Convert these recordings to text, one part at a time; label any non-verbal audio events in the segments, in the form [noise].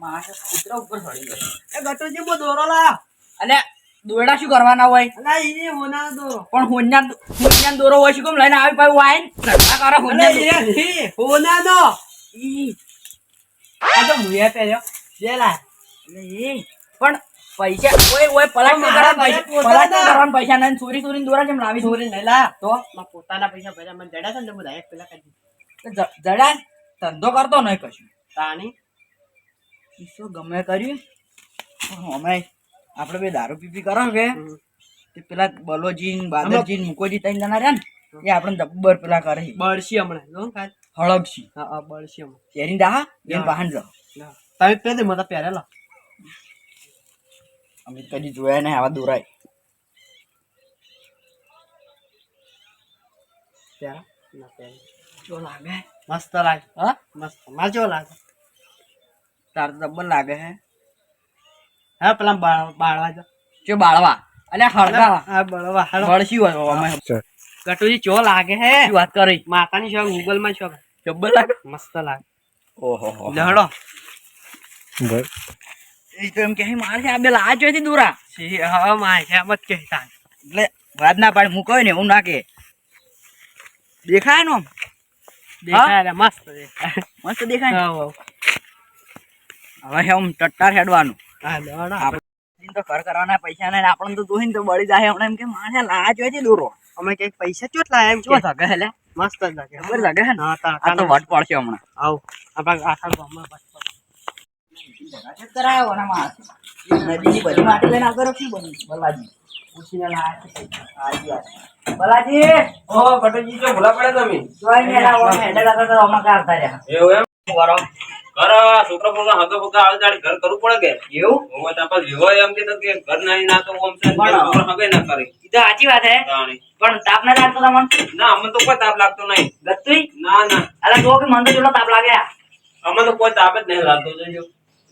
માણસ કૂતરા ઉપર ચડી ગયો. એ ગટુજી બો દોરો લા. અને દોરડા શું કરવાના હોય? અલા ઈ હોના દોરો પણ હોન્યા હોન્યા દોરો હોય શું કેમ? લઈને આવી પાછું વાઈન. ધંધા કરે હોન્યા દોરો. ઈ ઈ હોના દો. ઈ, આ તો મુએ પહેર્યો. જે લા એટલે પણ પૈસા ઓય ઓય પલાટ પણ મારા પૈસા ભાઈ પલાટ પોતાના. કરવાના પૈસા નહીં ચોરી ચોરી દોરા કેમ લાવી? ચોરી નહીં લા. તો? માં પોતાના પૈસા ભર્યા મને જડ્યા છે ને બધા એક પેલા કરી જડા ધંધો કરતો નહીં કશું. તાણી શું ગમે કર્યું? અમે આપણે બે દારૂ પીપી કરો કે? તે પેલા બલોજી બાદરજી મુકોજી તઈને જણા રહ્યા ને એ આપણે જબ્બર પેલા કરે. બળશી હમણાં. જો હળગશી. હા હા બળશી હમણાં. શેરી દા બેન. બહાન રહો તમે પહેરે દે મતા પહેરે લો. અમે કદી જોયા નહીં આવા દોરાય. પહેરે. ના પહેરે. જો લાગે. મસ્ત લાગે. હા? મસ્ત. માર લાગે. તાર તો લાગે હે. હા પેલા બાળવા જો. જો બાળવા. અને હળગાવા. હા બળવા હળસી હોય અમે. ગટુજી ચો લાગે હે? શું વાત કરી? માતાની શોખ ગૂગલમાં શોખ. જબ્બર લાગે? મસ્ત લાગે. ઓહો લહડો એ તો એમ કે મારે છે આ બે લાજ જોઈતી દોરા. દૂરા હા માય છે મત કહેતા એટલે વાત ના પાડી મૂકો ને એવું ના કે. દેખાય નો દેખાય મસ્ત દેખાય. મસ્ત દેખાય? હા હવે એમ ટટ્ટાર હેડવાનું. આપણે તો ઘર કરવાના પૈસા ને આપણને તો જોઈને તો બળી જાય હમણાં એમ કે મારે લાજ જોઈતી દોરો. અમે કંઈક પૈસા ચોટલા એમ ચોટ લાગે એટલે મસ્ત જ લાગે. ખબર લાગે હે ના? આ તો વટ પડશે હમણાં. આવ આપણે આખા ગામમાં બસ કરાયો ને માણસ નદીની બધી માટી લઈને આગળ શું બની બલાજી. પૂછીને લાયા છે. વાત. બલાજી! ઓ કટોજી જો ભૂલા પડે તમે. જોઈ ને એલા ઓમે હેડે લાગે તો અમાર કાર તાર્યા એવું એમ? વરો ઘર છોકરા ફોકરા હગા ફગા આવે તારે ઘર કરવું પડે કે? એવું? હું તો આપણે વિવો એમ કીધું કે ઘર નહીં ના તો ઓમ છે ને હગે ના કરે. તો સાચી વાત હે. પણ તાપ ના લાગતો તમને? ના અમને તો કોઈ તાપ લાગતો નહીં. ગતુઈ ના ના. અલા જો કે મને તો જેટલો તાપ લાગ્યા અમને તો કોઈ તાપ જ નહીં લાગતો જોજો.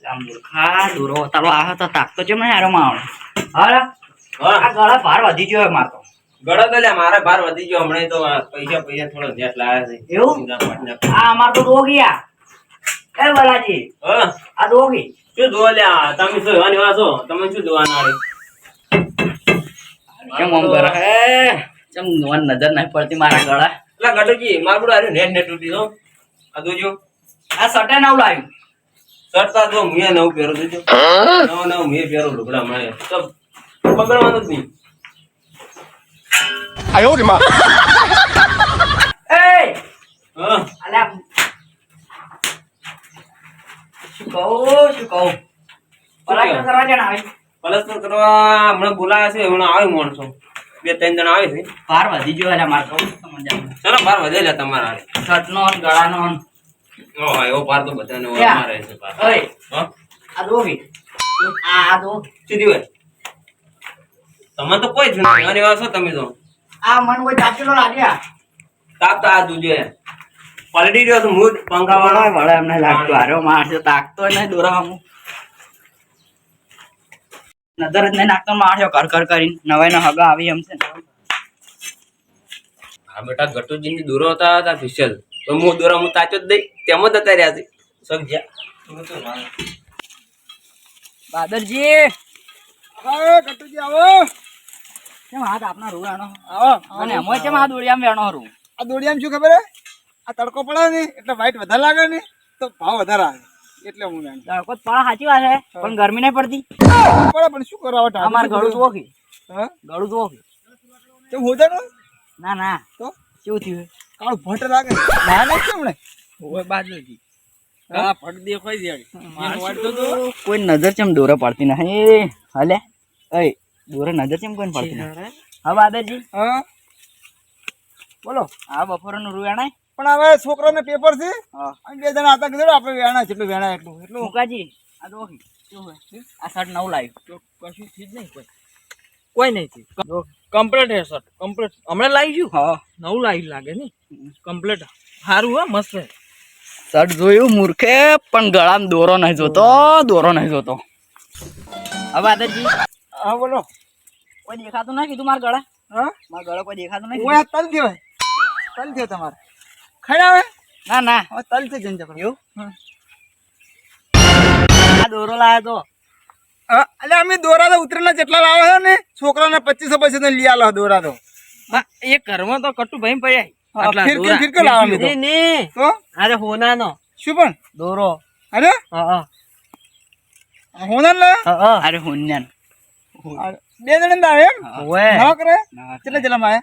આમ મૂર્ખા દૂરો. તારો આ તો તાપ. તો માં આવે હા. આ ગળા ભાર વધી ગયો મારતો. ગળો તો લ્યા મારે ભાર વધી ગયો. હમણાં તો પૈસા પૈસા થોડો નેટ લાયા છે. એવું? આ અમાર તો રોગિયા એ વરાજી? હા. આ દોગી શું જોવા લ્યા તમે શું જોવાની વાસો તમે શું જોવાના રે કેમ આમ કરે? હે કેમ નોન નજર નહીં પડતી મારા ગળા? એટલે કટોજી મારું બધું આર્યું નેટ નેટ તૂટી દો આ જોજો આ સટે નવ લાવ્યું. સરતા તો મુએ નવું પહેરો જોજો નવો નવ મુએ પહેરો લુગડા મળે. તો પકડવાનું જ નહીં. એ હા અલ્યા શું કહું શું કહું પલાટ કરવા જણ આવે પલસ્તર કરવા હમણાં બોલાયા છે હમણાં આવે માણસો. બે ત્રણ જણા આવે છે. ભાર વધી ગયો એટલે મારે કહું ચલો બાર વધે લે તમારા. શર્ટનો ને ગળાનો. ઓહો, એવો પાર તો બધાને? અમારે છે પાર. ઓય. આ દો રોગી આ આ દો. સીધી વાત તમે તો કોઈ જૂના રહેવા છો તમે તો. આ મન કોઈ ચાચીલો લાગ્યા? તાપ તો આ દૂજો. પલટી રહ્યો છું મૂડ પંખા વાળો વળે એમને લાગતું. હારો માણસ તાકતો નહીં દોરામાં. નજર જ નહીં નાખતો માણસો કર કર કરીને નવાઈ નો હગા આવી એમ છે હા બેટા ગટુજી ની દૂરો હતા હતા ફિશલ તો હું દૂરો હું તાચો જ દઈ. તેમ જ હતા રહ્યા છે સમજ્યા? બાદરજી! આવો ગટુજી આવો. કેમ હાથ આપના રૂડાનો આવો. અને એમાં કેમ આ દોડિયામ વેણો રૂ? આ દોડિયામ શું ખબર હે? આ તડકો પડે ને એટલે વાઈટ વધારે લાગે ને તો ભાવ વધારે આવે. એટલે હું જાણ. તડકો પણ સાચી વાત છે પણ ગરમી નહીં પડતી. પડે પણ શું કરો હવે અમાર ગળું તો ઓખી હા? ગળું તો ઓખી તો હોજાનું ના ના. તો? શું થયું? કાળ ભટ લાગે. ના ના? કેમ ને? ઓય બાજુજી આ ફટ દેખાઈ જાય કોઈ નજર ચમ દોરે પડતી નહીં હલે. અય દોરે નજર ચમ કોઈ પડતી ના? હા બાદરજી. હા? બોલો આ બપોરનું રૂયાણાય પણ હવે છોકરાને પેપર છે. અને બે જણા હતા કીધું આપણે વેણા છે વેણા એટલું. એટલું મુકાજી આ તો ઓખી શું હોય આ શર્ટ નવું લાવ્યું. તો કશું થી જ નહીં કોઈ. કોઈ નહીં થયું. કમ્પ્લેટ હે શર્ટ કમ્પ્લેટ હમણાં લાવી ગયું? હા. નવું લાવી લાગે ને કમ્પ્લેટ સારું હો મસ્ત હે. શર્ટ જોયું મૂર્ખે પણ ગળામાં દોરો નહીં જોતો દોરો નહીં જોતો. હવે આદરજી હા બોલો. કોઈ દેખાતું નથી કીધું મારા ગળા? હા? મારા ગળા કોઈ દેખાતું નથી તલ થયો તલ થયો તમારે. ખાઈ ના ના હવે તલ છે જન જબર એવું હા દોરો લાયો તો. એટલે અમે દોરા તો ઉતરેલા જેટલા લાવે છે ને છોકરાના પચીસો પૈસા લઈ આલો દોરા તો. એ ઘરમાં તો કટુ ભાઈ પડ્યા ફિરકી. ફિરકી લાવવા અમે તો. ને, ને. તો અરે હોનાનો. શું પણ? દોરો. અરે? હા હા. હોનાર લે હા, હા. અરે હુન્યાન. બે જણ આવે એમ? ઓવે. ના કરે કેટલા જણા માં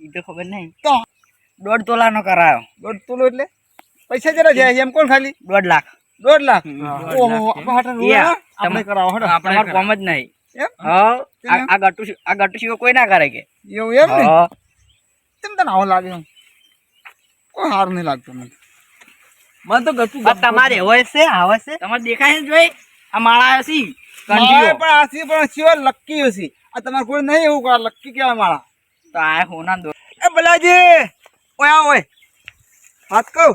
એ તો ખબર નહીં તો દોઢ તોલાનો કરાયો. દોઢ તોલો એટલે? પૈસા જરા જાય એમ કોણ ખાલી? દોઢ લાખ. દોઢ લાખ? ઓહો આપણે કરાવો હડો. આપણે કોમ જ નહીં. એમ? હા આ આ ગટુ આ ગટુ સિવાય કોઈ ના કરે કે. એવું એમ ને? હા. તને આવો લાગે એમ? કોઈ સારું નહીં લાગતું મને. મને તો ગટુ તમારે હોય છે આવે છે. તમારે દેખાય છે જોઈ? આ માળા છે પણ આ સી પણ સિવાય લક્કી હશે આ તમારે કોઈ નહીં એવું લક્કી કેવા મારા તો આ હોના દો એ બલાજી! ઓય ઓય. હાથ કહું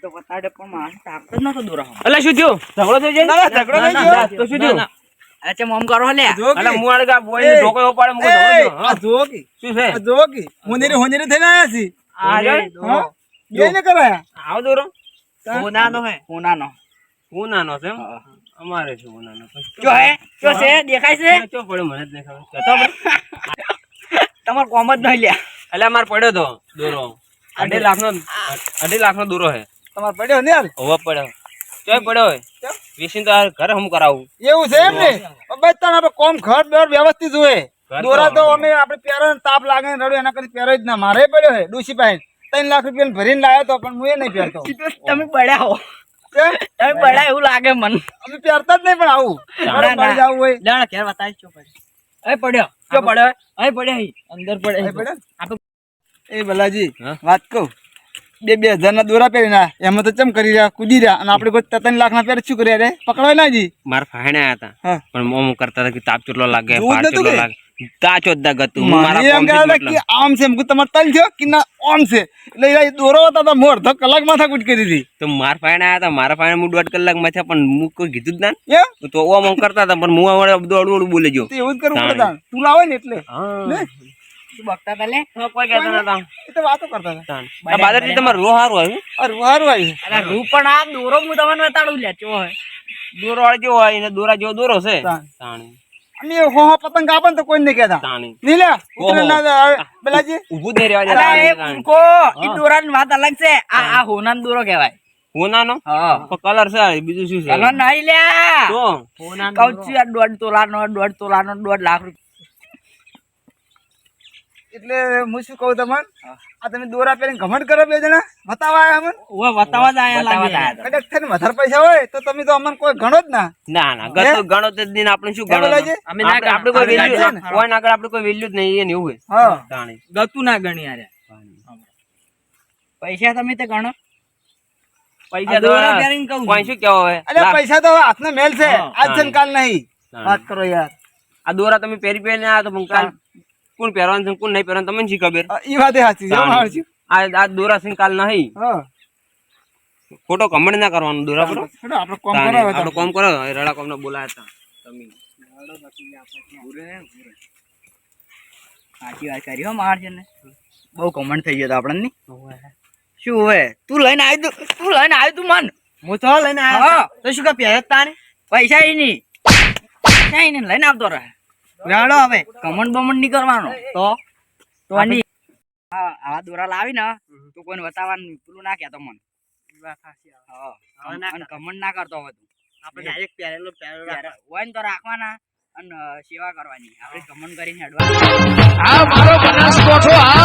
તો બતાડે પણ માણસ તાકતો નતો દોરા અલા શું થયું? ઝઘડો થઈ જાય? ના, ના, ઝઘડો નહીં ના, તો શું થયું? અરે ચમ કરો લે. જો અલા હું બોય એ, ઢોકો એવો મુકો એ, ઝઘડો થયો. આ હા. શું છે? આ જુઓ કે હોનેરી હોનેરી થઈને આયા છી. આ બે ને કરાયા? આવો દોરો. હોનાનો હે. હોનાનો છે અમારે છે હું? જો હે. જો છે? દેખાય છે? ચો પડ્યો મને જ નહીં ખબર [laughs] તમારે કોમ જ નહીં લ્યા. એટલે અમારે પડ્યો તો દોરો. અઢી લાખ નો અઢી લાખ નો દોરો હે. તમારે પડ્યો ને યાર? હોવા પડ્યો. ચોય પડ્યો હોય કેમ? તો આ ઘરે હમ કરાવું. એવું છે એમ ને? બસ તને આપણે કોમ ઘર બર વ્યવસ્થિત હોય. દોરા તો અમે આપણે પહેરો તાપ લાગે ને રડ્યો એના કરી પહેરો જ ના. મારે પડ્યો હે ડૂસી પાસે. ત્રણ લાખ રૂપિયા ભરીને લાવ્યો તો પણ હું એ નહીં પહેરતો. [laughs] તમે પડ્યા હો તમે પડ્યા એવું લાગે મન. અમે પહેરતા જ નહીં પણ આવું. જવું હોય. ઘેર અહીં પડ્યો. ચો પડ્યો. અહીં પડ્યો અહીં. અંદર અહીં પડ્યો. આપણે એ બલાજી વાત કહું. બે બે હજાર ના દોરા પહેરી ના એમાં તો ચમ કરી રહ્યા? કૂદી રહ્યા? અને આપણે કોઈ ત્રણ લાખ ના પહેરે શું કર્યા રે? પકડવાય ના જી. મારા ફાયણા હતા. પણ મોમ કરતા હતા કે તાપ ચેટલો લાગે ચેટલો લાગે. તાચો જ દા મારા એમ કોમથી જ કહેતા હતા મતલબ. કે આમ છે એમ તમારે તલ થયો કે ના આમ છે? એટલે એ દોરો હતા તો મોર અડધો કલાક માથા કૂટ કરી હતી. તો મારા ફાઈને આયા હતા મારા ફાઈને હું દોઢ કલાક પણ હું કોઈ કીધું જ ના તો ઓમ ઓમ કરતા હતા પણ હું આવડે બધું અડું અડું બોલી તો એવું જ કરવું પડે તું લાવે ને એટલે. ને? બકતા તા કોઈ કહેતા નતા. એ તો વાતો કરતા હતા. આ બાદરજી તમારે રો આવ્યું. અરે સારું આવ્યું. અરે રૂ પણ આ દોરો હું તમને બતાડું લે ચો દોરો વાળો જેવો હોય એને દોરા જેવો દોરો છે. તાણ. અમે હો પતંગ તો કોઈ નહીં કહેતા. નહીં લે. બલાજી. જ રહેવા. ઈ દોરાની વાત અલગ છે. આ આ હોનાનો દોરો કહેવાય. હોનાનો? હા. કલર છે બીજું શું છે? નહીં તો? છું આ દોઢ તોલાનો દોઢ તોલાનો દોઢ લાખ રૂપિયા એટલે હું શું કહું તમને? આ તમે દોરા પહેરીને ઘમંડ કરો બે જણા. બતાવા આવ્યા અમને ઓય બતાવવા જ આયા લાગે. કદાચ થઈને વધારે પૈસા હોય તો તમે તો અમને કોઈ ગણો જ ના. ના ના ગતો ગણો તે દિન આપણે શું ગણો? અમે ના આપણે કોઈ વેલ્યુ કોઈ ના આપણે કોઈ વેલ્યુ જ નહીં એને એવું હોય. હા. તાણી ગતું ના ગણી આરે પૈસા તમે તે ગણો. પૈસા તો દોરા પહેરીને કહું કોઈ શું કેવો હવે અરે પૈસા તો હાથનો મેલ છે. આજ જન કાલ નહીં. વાત કરો યાર. આ દોરા તમે પહેરી પહેરીને આવ્યા તો કાલ કોણ પહેરવાનું છે કોણ નહીં પહેરવાનું તમને શી ખબર? એ વાત સાચી છે. આ આ દોરા સિંહ કાલ નહીં. ખોટો કમેન્ટ ના કરવાનો દોરા પર આપણે કોમ કરો હવે આપણે કોમ કરો. રડા કોમ બોલાયા હતા. તમે. સાચી વાત કરી હો માર છે ને બહુ કમણ થઈ ગયો તો આપણને શું હોય તું લઈને આવી તું તું લઈને આવી તું મન. હું તો લઈને હા. તો શું કે પહેરતા તાને પૈસા નહીં. પૈસા નહીં લઈને આવતો રહે. રાડો હવે. કમેન્ટ બમન્ટ નહીં કરવાનો. તો તો આની આ દોરા લાવી ને તો કોઈને બતાવવાનું પેલું ના કહેતો મને. કમેન્ટ ના કરતો હવે તું. આપણે ડાયરેક્ટ પહેરેલો પહેરેલો હોય ને તો રાખવાના અને સેવા કરવાની. આપણે કમેન્ટ કરીને હેડવા આ મારો બનાસ કોઠો આ